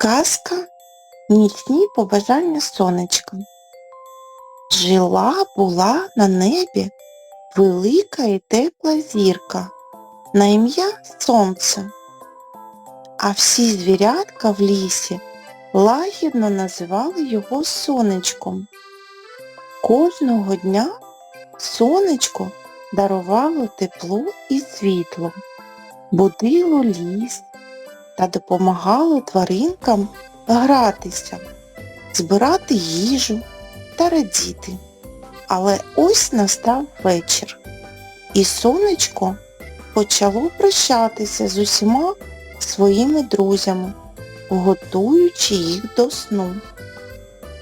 Казка Нічні побажання сонечка. Жила була на небі велика і тепла зірка на ім'я Сонце. А всі звірятка в лісі лагідно називали його сонечком. Кожного дня сонечко дарувало тепло і світло, будило ліс та допомагало тваринкам гратися, збирати їжу та радіти. Але ось настав вечір, і сонечко почало прощатися з усіма своїми друзями, готуючи їх до сну.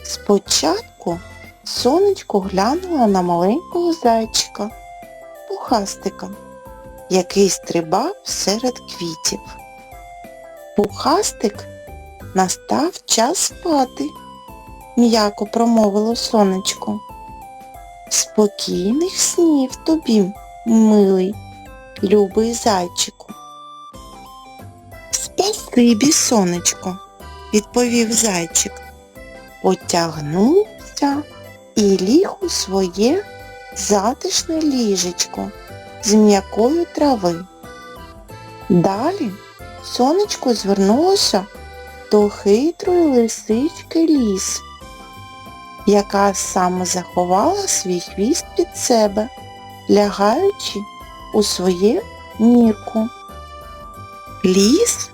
Спочатку сонечко глянуло на маленького зайчика, пухастика, який стрибав серед квітів. Пухастик настав час спати, м'яко промовило сонечко. Спокійних снів тобі, милий, любий зайчику. Спасибі, сонечко, відповів зайчик. Потягнувся і ліг у своє затишне ліжечко з м'якої трави. Далі сонечко звернулося до хитрої лисички ліс, яка саме заховала свій хвіст під себе, лягаючи у своє нірку. Ліс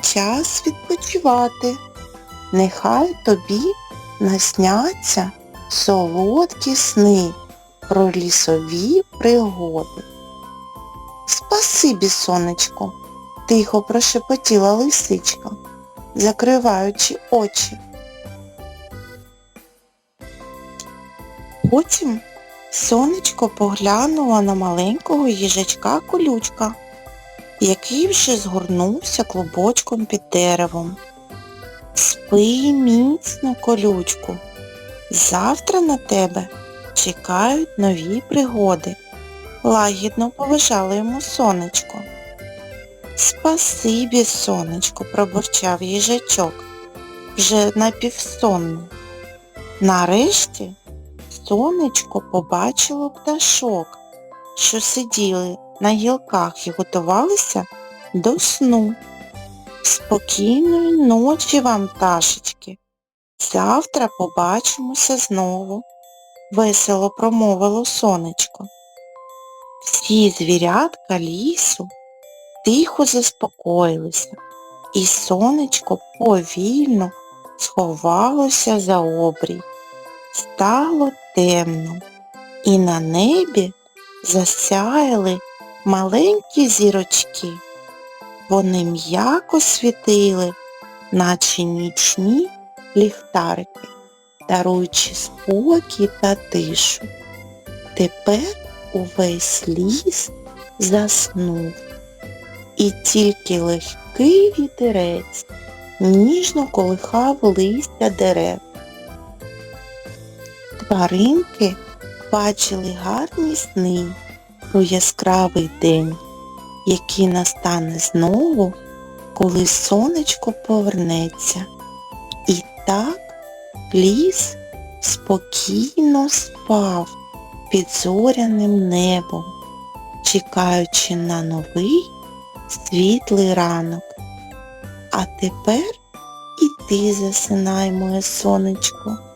час відпочивати. Нехай тобі насняться солодкі сни про лісові пригоди. Спасибі, сонечко, тихо прошепотіла лисичка, закриваючи очі. Потім сонечко поглянула на маленького їжачка колючка, який вже згорнувся клубочком під деревом. Спи міцно, колючку. Завтра на тебе чекають нові пригоди. Лагідно поважало йому сонечко. Спасибі, сонечко, пробурчав їжачок, вже напівсонний. Нарешті сонечко побачило пташок, що сиділи на гілках і готувалися до сну. Спокійної ночі вам, пташечки. Завтра побачимося знову, весело промовило сонечко. Всі звірятка лісу тихо заспокоїлися, і сонечко повільно сховалося за обрій. Стало темно, і на небі засяяли маленькі зірочки. Вони м'яко світили, наче нічні ліхтарики, даруючи спокій та тишу. Тепер увесь ліс заснув, і тільки легкий вітерець ніжно колихав листя дерев. Тваринки бачили гарні сни про яскравий день, який настане знову, коли сонечко повернеться. І так ліс спокійно спав під зоряним небом, чекаючи на новий світлий ранок. А тепер і ти засинай, моє сонечко.